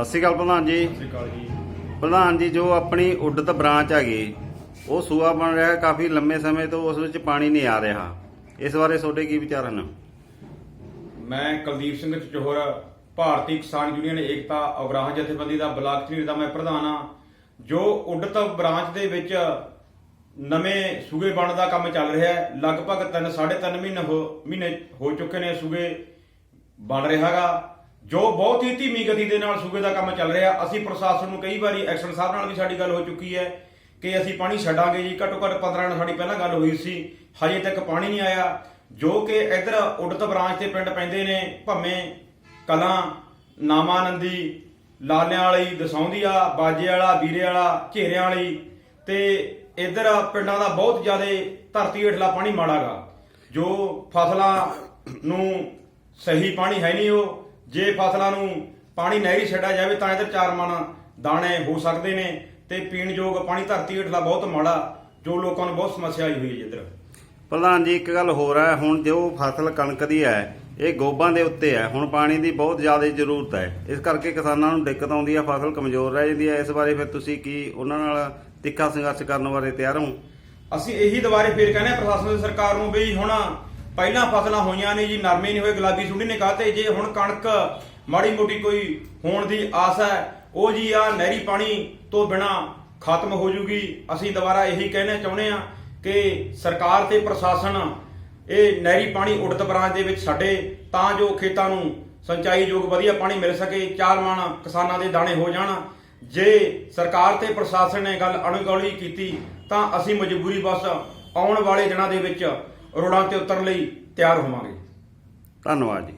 ਸਤਿ ਸ਼੍ਰੀ ਅਕਾਲ ਪ੍ਰਧਾਨ ਜੀ। ਸਤਿ ਸ਼੍ਰੀ ਅਕਾਲ ਜੀ। ਪ੍ਰਧਾਨ ਜੀ ਜੋ ਆਪਣੀ ਉੱਡਤ ਬ੍ਰਾਂਚ ਹੈਗੀ ਉਹ ਸੂਆ ਬਣ ਰਿਹਾ ਕਾਫੀ ਲੰਮੇ ਸਮੇਂ ਤੋਂ ਉਸ ਵਿੱਚ ਪਾਣੀ ਨਹੀਂ ਆ ਰਿਹਾ। ਇਸ ਬਾਰੇ ਤੁਹਾਡੇ ਕੀ ਵਿਚਾਰ ਹਨ? ਮੈਂ ਕੁਲਦੀਪ ਸਿੰਘ ਚਚੋਹਰ ਭਾਰਤੀ ਕਿਸਾਨ ਯੂਨੀਅਨ ਏਕਤਾ ਅਗਰਾਹ ਜਥੇਬੰਦੀ ਦਾ ਬਲਾਕ ਝੀਰ ਦਾ ਮੈਂ ਪ੍ਰਧਾਨ ਹਾਂ। ਜੋ ਉੱਡਤ ਬ੍ਰਾਂਚ ਦੇ ਵਿੱਚ ਨਵੇਂ ਸੂਗੇ ਬਣਨ ਦਾ ਕੰਮ ਚੱਲ ਰਿਹਾ ਹੈ ਲਗਭਗ 3 3.5 ਮਹੀਨੇ ਹੋ ਮਹੀਨੇ ਹੋ ਚੁੱਕੇ ਨੇ ਸੂਗੇ ਬਣ ਰਿਹਾਗਾ ਜੋ ਬਹੁਤ ਹੀ ਧੀਮੀ ਗਤੀ ਦੇ ਨਾਲ ਸੂਬੇ ਦਾ ਕੰਮ ਚੱਲ ਰਿਹਾ, ਅਸੀਂ ਪ੍ਰਸ਼ਾਸਨ ਨੂੰ ਕਈ ਵਾਰੀ ਐਕਸ਼ਨ ਸਾਹਿਬ ਨਾਲ ਵੀ ਸਾਡੀ ਗੱਲ ਹੋ ਚੁੱਕੀ ਹੈ ਕਿ ਅਸੀਂ ਪਾਣੀ ਛੱਡਾਂਗੇ ਜੀ। ਘੱਟੋ ਘੱਟ 15 ਨਾਲ ਸਾਡੀ ਪਹਿਲਾਂ ਗੱਲ ਹੋਈ ਸੀ, ਹਜੇ ਤੱਕ ਪਾਣੀ ਨਹੀਂ ਆਇਆ। ਜੋ ਕਿ ਇਧਰ ਉਡਤ ਬ੍ਰਾਂਚ ਦੇ ਪਿੰਡ ਪੈਂਦੇ ਨੇ, ਭੰਮੇ, ਕਲਾਂ, ਨਾਮਾਨੰਦੀ, ਲਾਲਿਆਂ ਵਾਲੀ, ਦਸੌਂਦੀਆ ਬਾਜੇ ਵਾਲਾ ਵੀਰੇ ਵਾਲਾ ਘੇਰਿਆਂ ਵਾਲੀ ਤੇ ਇਧਰ ਪਿੰਡਾਂ ਦਾ ਬਹੁਤ ਜ਼ਿਆਦਾ ਧਰਤੀ ਹੇਠਲਾ ਪਾਣੀ ਮਾੜਾਗਾ। ਜੋ ਫਸਲਾਂ ਨੂੰ ਸਹੀ ਪਾਣੀ ਹੈ ਨਹੀਂ ਉਹ ਜੇ ਫਸਲਾਂ ਨੂੰ ਪਾਣੀ ਨਹਿਰੀ ਛੱਡਿਆ ਜਾਵੇ ਤਾਂ ਇਧਰ ਚਾਰ ਮਣ ਦਾਣੇ ਹੋ ਸਕਦੇ ਨੇ ਤੇ ਪੀਣ ਯੋਗ ਪਾਣੀ ਧਰਤੀ ਹੇਠਲਾ ਬਹੁਤ ਮਾੜਾ ਜੋ ਲੋਕਾਂ ਨੂੰ ਬਹੁਤ ਸਮੱਸਿਆ ਆਈ ਹੋਈ ਹੈ ਇੱਧਰ। ਪ੍ਰਧਾਨ ਜੀ ਇੱਕ ਗੱਲ ਹੋਰ ਹੈ ਹੁਣ ਜੋ ਫਸਲ ਕਣਕ ਦੀ ਹੈ ਇਹ ਗੋਬਾਂ ਦੇ ਉੱਤੇ ਹੈ ਹੁਣ ਪਾਣੀ ਦੀ ਬਹੁਤ ਜ਼ਿਆਦਾ ਜ਼ਰੂਰਤ ਹੈ। ਇਸ ਕਰਕੇ ਕਿਸਾਨਾਂ ਨੂੰ ਦਿੱਕਤ ਆਉਂਦੀ ਹੈ ਫਸਲ ਕਮਜ਼ੋਰ ਰਹਿ ਜਾਂਦੀ ਹੈ। ਇਸ ਬਾਰੇ ਫਿਰ ਤੁਸੀਂ ਕੀ ਉਹਨਾਂ ਨਾਲ ਤਿੱਖਾ ਸੰਘਰਸ਼ ਕਰਨ ਬਾਰੇ ਤਿਆਰ ਹੋ? ਅਸੀਂ ਇਹੀ ਦੁਬਾਰੇ ਫੇਰ ਕਹਿੰਦੇ ਪ੍ਰਸ਼ਾਸਨ ਦੀ ਸਰਕਾਰ ਨੂੰ ਵੀ ਹੁਣ ਪਹਿਲਾਂ ਫਸਲਾਂ ਹੋਈਆਂ ਨੇ ਜੀ, ਨਰਮੇ ਨਹੀਂ ਹੋਏ, ਗੁਲਾਬੀ ਸੁੰਡੀ ਨੇ ਕਹਤੇ ਜੇ ਹੁਣ ਕਣਕ ਮਾੜੀ ਮੋਟੀ ਕੋਈ ਹੋਣ ਦੀ ਆਸ ਹੈ, ਉਹ ਜੀ ਆ ਨਹਿਰੀ ਪਾਣੀ ਤੋਂ ਬਿਨਾ ਖਤਮ ਹੋ ਜੂਗੀ। ਅਸੀਂ ਦੁਬਾਰਾ ਇਹੀ ਕਹਿਣਾ ਚਾਹੁੰਦੇ ਆ ਕਿ ਸਰਕਾਰ ਤੇ ਪ੍ਰਸ਼ਾਸਨ ਇਹ ਨਹਿਰੀ ਪਾਣੀ ਉੜਤ ਬ੍ਰਾਂਚ ਦੇ ਵਿੱਚ ਛੱਡੇ, ਤਾਂ ਜੋ ਖੇਤਾਂ ਨੂੰ ਸਿੰਚਾਈ ਯੋਗ ਵਧੀਆ ਪਾਣੀ ਮਿਲ ਸਕੇ, ਚਾਰ ਮਣ ਕਿਸਾਨਾਂ ਦੇ ਦਾਣੇ ਹੋ ਜਾਣ। ਜੇ ਸਰਕਾਰ ਤੇ ਪ੍ਰਸ਼ਾਸਨ ਨੇ ਗੱਲ ਅਣਗੌਲੀ ਕੀਤੀ, ਤਾਂ ਅਸੀਂ ਮਜਬੂਰੀ ਬਸ ਆਉਣ ਵਾਲੇ ਦਿਨਾਂ ਦੇ ਵਿੱਚ ਰੋੜਾਂ ਤੇ ਉਤਰਨ ਲਈ ਤਿਆਰ ਹੋਵਾਂਗੇ। ਧੰਨਵਾਦ ਜੀ।